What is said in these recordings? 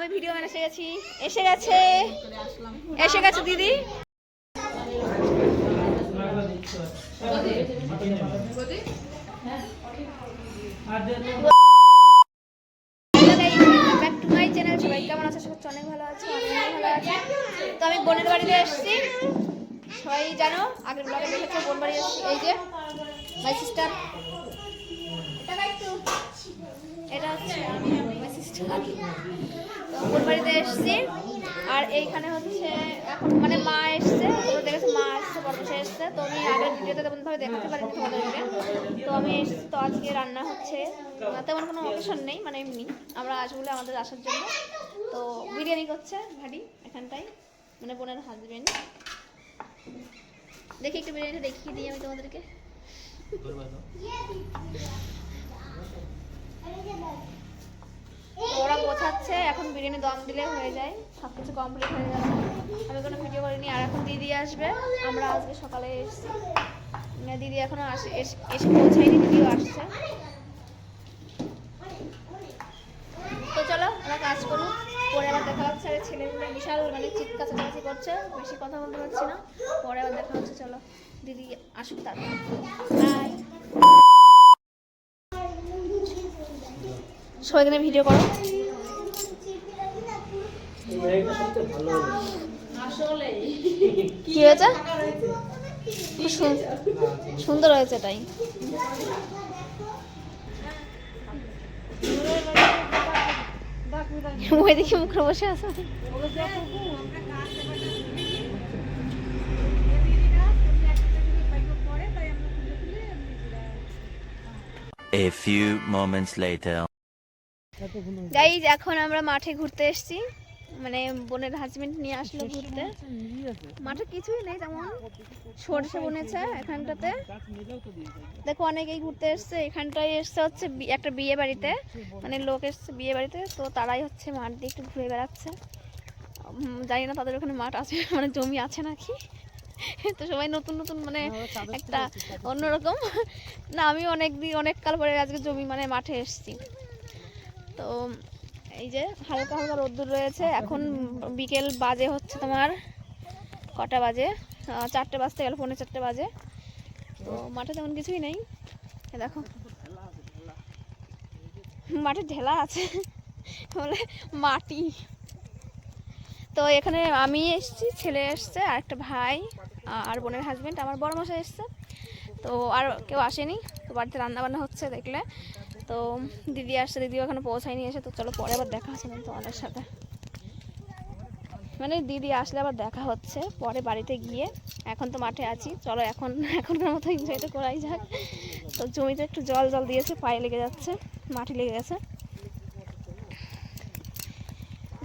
আমি video man এসে গেছি। এসে গেছে এসে গেছে দিদি কেমন আছে? সবাই অনেক ভালো আছে ভালো আছে। তো আমি বোনের বাড়িতে এসেছি। সবাই আগের এই যে এটা হচ্ছে বোন বাড়িতে এসেছি। আর এইখানে হচ্ছে এখন মানে মা এসছে তোমরা দেখেছ মা এসছে বড় এসছে। তো আমি আগের ভিডিওতে তেমন ভাবে দেখাতে পারিনি তোমাদেরকে। তো আমি এসেছি তো আজকে রান্না হচ্ছে তেমন কোনো অকেশন নেই মানে এমনি। আমরা আসব বলে আমাদের আসার জন্য। তো বিরিয়ানি করছে ভাডি এখানটায় মানে বোনের হাজবেন্ড দেখি একটু বিরিয়ানিটা দেখিয়ে দিই আমি তোমাদেরকে। ওরা গোছাচ্ছে, এখন বিরিয়ানি দম দিলে হয়ে যায় সব কিছু কমপ্লিট হয়ে যাচ্ছে। আমি কোনো ভিডিও করিনি, আর এখন দিদি আসবে, আমরা আজকে সকালে এসেছি। মানে দিদি এখনও আসে, এস- পৌঁছায়নি, দিদিও আসছে। তো চলো, আমরা কাজ করুন পরে আবার দেখা হচ্ছে, আর ছেলেগুলো বিশাল মানে চিৎকা চেঁচামেচি করছে, বেশি কথা বলতে পারছি না। পরে আবার দেখা হচ্ছে, চলো, দিদি আসুক তারপর বাই সবাই এখানে ভিডিও করো। কি হয়েছে? সুন- সুন্দর হয়েছে এটাই। দিকে মুখে বসে আছে। A few moments later. Guys এখন আমরা মাঠে ঘুরতে এসেছি। মানে বোনের হাজবেন্ড নিয়ে আসলো ঘুরতে। মাঠে কিছুই নেই তেমন। সরষে বনেছে এখানটাতে। দেখো অনেকেই ঘুরতে এসছে। এখানটায় এসছে হচ্ছে একটা বিয়ে বাড়িতে। মানে লোক এসছে বিয়ে বাড়িতে। তো তারাই হচ্ছে মাঠ দিয়ে একটু ঘুরে বেড়াচ্ছে। জানি না তাদের ওখানে মাঠ আছে মানে জমি আছে নাকি। তো সবাই নতুন নতুন মানে একটা অন্যরকম। না আমি অনেক দিন অনেক কাল পরে আজকে জমি মানে মাঠে এসেছি। তো এই যে হালকা হালকা রোদ্দুর রয়েছে। এখন বিকেল বাজে হচ্ছে তোমার কটা বাজে? চারটে বাজতে গেল, পৌনে চারটে বাজে। তো মাঠে তেমন কিছুই নেই। দেখো। মাঠে ঢেলা আছে। বলে মাটি। তো এখানে আমি এসেছি, ছেলে এসছে আর একটা ভাই, আর বোনের হাজবেন্ড আমার বড় মশাই এসছে। তো আর কেউ আসেনি। তো বাড়িতে রান্না বান্না হচ্ছে দেখলে। তো দিদি আসছে, দিদিও এখানে পৌঁছায়নি এসে, তো চলো পরে আবার দেখা হচ্ছে তোমাদের সাথে। মানে দিদি আসলে আবার দেখা হচ্ছে, পরে বাড়িতে গিয়ে, এখন তো মাঠে আছি, চলো এখন, এখনকার মতো এনজয়টা করাই যাক। তো জমিতে একটু জল জল দিয়েছে, পায়ে লেগে যাচ্ছে, মাটি লেগে গেছে।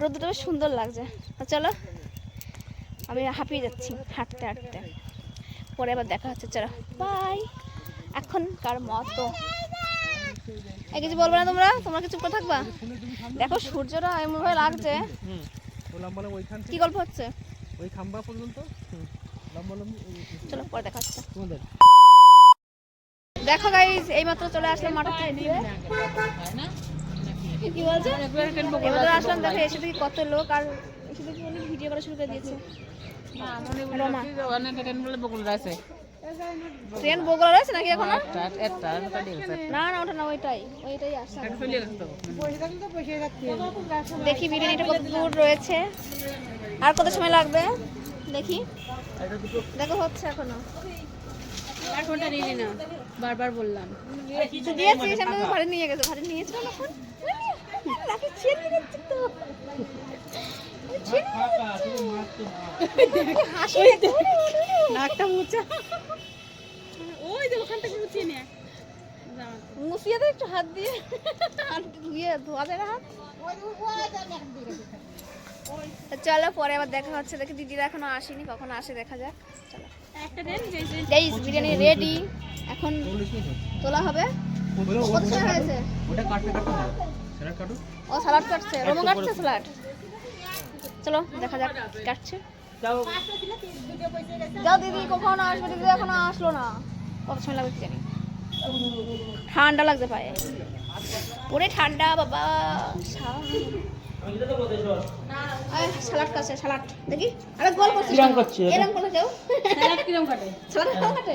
রোদ্দুটা বেশ সুন্দর লাগছে। তো চলো, আমি হাঁপিয়ে যাচ্ছি হাঁটতে হাঁটতে। পরে আবার দেখা হচ্ছে, চলো বাই এখনকার মতো। এই কিছু বলবে না তোমরা? তোমরা কিছু করে থাকবা? দেখো সূর্যটা এমন ভাবে লাগছে। কি গল্প হচ্ছে? ওই খাম্বা পর্যন্ত? হুম, লম্বা লম্বা ওই- চলো পরে দেখা হচ্ছে। তোমাদের দেখো। গাইস এইমাত্র চলে আসলাম মাঠে থেকে কি বলছে? এইমাত্র আসলাম দেখো এসে দেখি কত লোক আর এসে দেখি উনি ভিডিও করা শুরু করে দিয়েছে। রমা। ট্রেন বগুড়া রয়েছে নাকি এখনও? না না ওটা না ওইটাই ওইটাই আসছে দেখি বিরিয়ানিটা কত দূর রয়েছে। আর কত সময় লাগবে? দেখি। দেখো হচ্ছে এখনও। এখনটা নিয়ে না বারবার বললাম। দিয়েছি সামনে তো ঘরে নিয়ে গেছে ঘরে নিয়েছিল ছিঁড়ে নিয়ে যাচ্ছে তো নাকটা যে ওখান থেকে মুছিয়ে নে মুছিয়ে দে একটু হাত দিয়ে। হাত ধুয়ে ধোয়া যায় না হাত? চলো পরে আবার দেখা হচ্ছে। দেখি দিদিরা এখনও আসেনি কখন আসে দেখা যাক। চলো। একটা দেন যে যে। গাইস বিরিয়ানি রেডি এখন তোলা হবে। হয়েছে? ওটা কাটতে কাটতে হবে। সেটা কাটো ও স্যালাড কাটছে। রোমো কাটছে স্যালাড? চলো দেখা যাক কাটছে। যাও। যাও দিদি কখন আসবে। দিদি এখনও আসলো না। কত সময় লাগবে কি জানি। ঠান্ডা লাগছে পায়ে পুরে ঠান্ডা বাবা। সালাড কাছে সালাড। দেখি। আরে গোল কিরম এটা? এরম করে কেউ স্যালাড কিরম কাটে? সালাড খাও কাটে?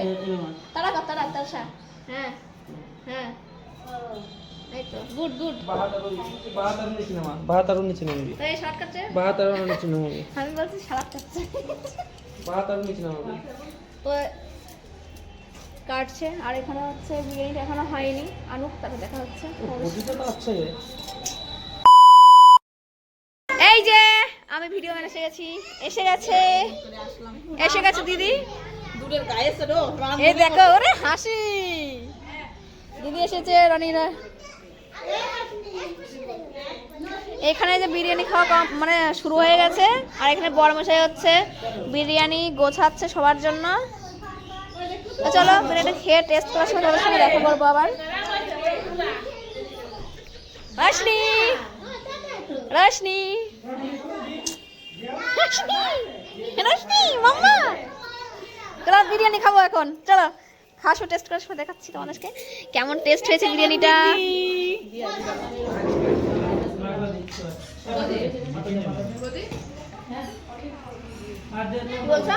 তারা কর তারা তারা সা। হ্যাঁ হ্যাঁ। এই তো। Good good. বাহাতার নিচে নিচে নামবি সালাড নিচে আমি বলছি সালাড কাটছে বাহাতার নিচে নামাবি তো কাটছে আর এখানে হচ্ছে বিরিয়ানিটা এখনও হয়নি। আনুক তাকে দেখা হচ্ছে। এই যে আমি ভিডিও ম্যান এসে গেছি এসে গেছে। এসে গেছে দিদি। দূরের গায়ে সরো এই দেখো ওরে হাসি। দিদি এসেছে রনিরা এখানে যে বিরিয়ানি খাওয়া মানে শুরু হয়ে গেছে আর এখানে বড় মশাই হচ্ছে। বিরিয়ানি গোছাচ্ছে সবার জন্য। তো চলো বিরিয়ানি খেয়ে টেস্ট করার সময় তোমাদের সঙ্গে দেখা করব আবার। রশনি রশনি রশনি মাম্মা! চলো বিরিয়ানি খাব এখন। চলো খাসো টেস্ট করার সময় দেখাচ্ছি তোমাদেরকে। কেমন টেস্ট হয়েছে বিরিয়ানিটা? বলছো?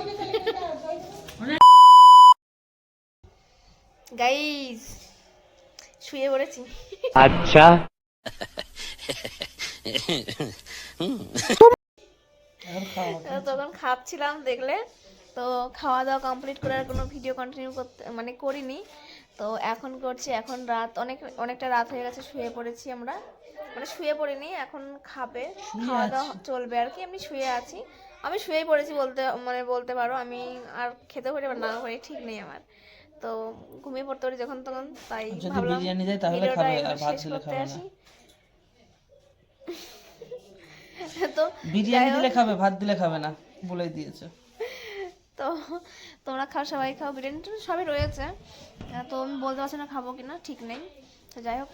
গাইস শুয়ে পড়েছি। আচ্ছা। তখন খাচ্ছিলাম দেখলে। তো খাওয়া দাওয়া কমপ্লিট করার কোনো ভিডিও কন্টিনিউ করতে মানে করিনি। তো এখন করছি এখন রাত অনেক অনেকটা রাত হয়ে গেছে শুয়ে পড়েছি আমরা। মানে শুয়ে পড়িনি এখন খাবে। খাওয়া দাওয়া চলবে আর কি আমি শুয়ে আছি। আমি শুয়েই পড়েছি বলতে মানে বলতে পারো আমি আর খেতে পারি বা না পারি ঠিক নেই আমার। তো ঘুমিয়ে পড়তে পারি যখন তখন তাই ভাবলাম বিরিয়ানি দেয় তাহলে খাবে, আর ভাত শেষ করতে খাবে না। আসি। তো বিরিয়ানি দিলে খাবে ভাত দিলে খাবে না বলে দিয়েছে। তো তোমরা খাও সবাই খাও বিরিয়ানি তো সবই রয়েছে। তো আমি বলতে পারছি না খাব কিনা ঠিক নেই। তো যাই হোক।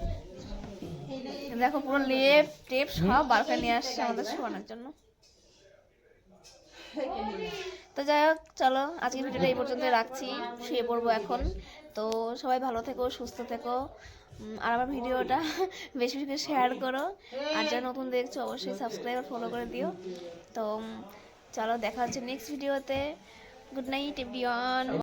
দেখো পুরো লেপ টেপ সব বার করে নিয়ে আসছে আমাদের শোয়ানোর জন্য। তো যাই হোক, চলো, আজকের ভিডিওটা এই পর্যন্ত রাখছি, শুয়ে পড়ব এখন। তো সবাই ভালো থেকো, সুস্থ থেকো আর আমার ভিডিওটা বেশি বেশি করে শেয়ার করো। আর যারা নতুন দেখছ, অবশ্যই সাবস্ক্রাইব আর ফলো করে দিও। তো চলো, দেখা হচ্ছে নেক্সট ভিডিওতে গুড নাইট এভরিওয়ান